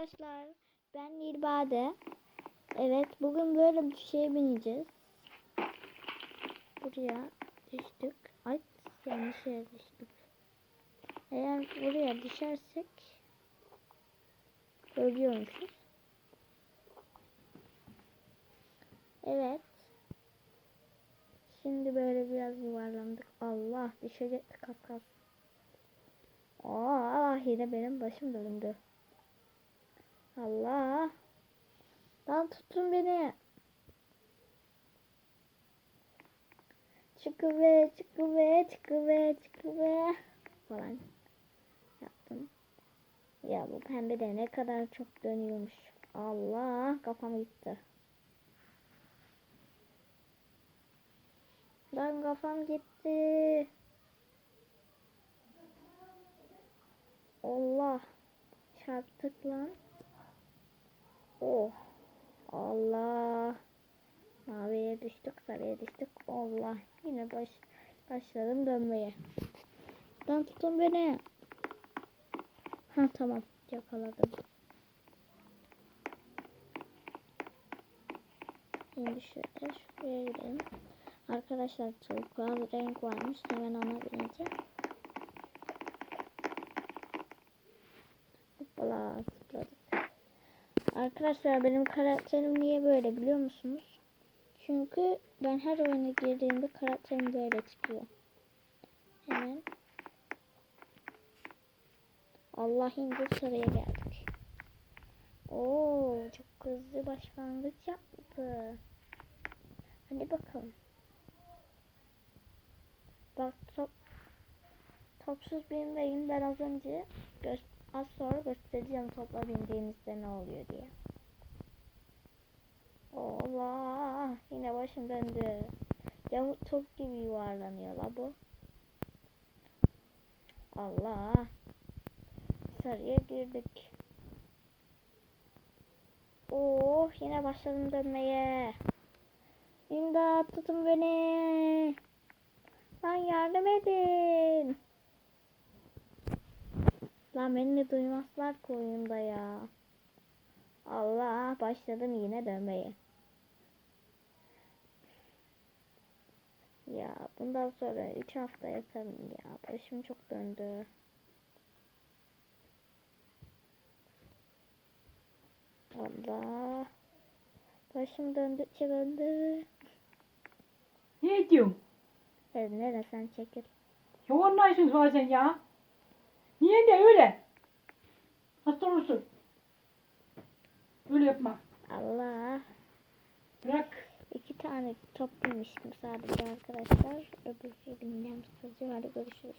arkadaşlar. Ben Nilbade. Evet bugün böyle bir şeye bineceğiz. Buraya düştük. Ay yanlış yere düştük. Eğer buraya düşersek ölüyormuşuz. Evet. Şimdi böyle biraz yuvarlandık. Allah düşecektik az kalsın. Aa yine benim başım döndü. Allah. Lan tutun beni. Çıkıve, çıkıve, çıkıve, çıkıve falan yaptım. Ya bu pembe de ne kadar çok dönüyormuş. Allah kafam gitti. Lan kafam gitti. Allah. Çarptık lan. Oh. Allah. Maviye düştük, sarıya düştük. Allah. Yine baş başladım dönmeye. Lan tutun beni. Ha tamam. Yakaladım. Şimdi şöyle şuraya gidelim. Arkadaşlar turkuaz renk varmış. Hemen ona bineceğim. Hoppala zıpladık. Arkadaşlar benim karakterim niye böyle biliyor musunuz? Çünkü ben her oyuna girdiğimde karakterim böyle çıkıyor. Hemen. Allah indi sarıya geldik. Oo çok hızlı başlangıç yaptı. Hadi bakalım. Bak top topsuz binmeyin ben az önce göz Az sonra göstereceğim topla bindiğimizde ne oluyor diye. Allah yine başım döndü. Yamuk top gibi yuvarlanıyor la bu. Allah. Sarıya girdik. Oh yine başladım dönmeye. İmdat tutun beni. Lan yardım edin. Lan beni de duymazlar ki oyunda ya. Allah başladım yine dönmeye. Ya bundan sonra 3 hafta yatarım ya. Başım çok döndü. Allah. Başım döndükçe döndü. Ne diyorsun? Evet nere sen çekil. Çok anlarsınız bazen ya. Niye de öyle? Hasta olursun. Öyle yapma. Allah. Bırak. İki tane top bilmiştim sadece arkadaşlar. Öbür bineceğim sadece. Hadi görüşürüz.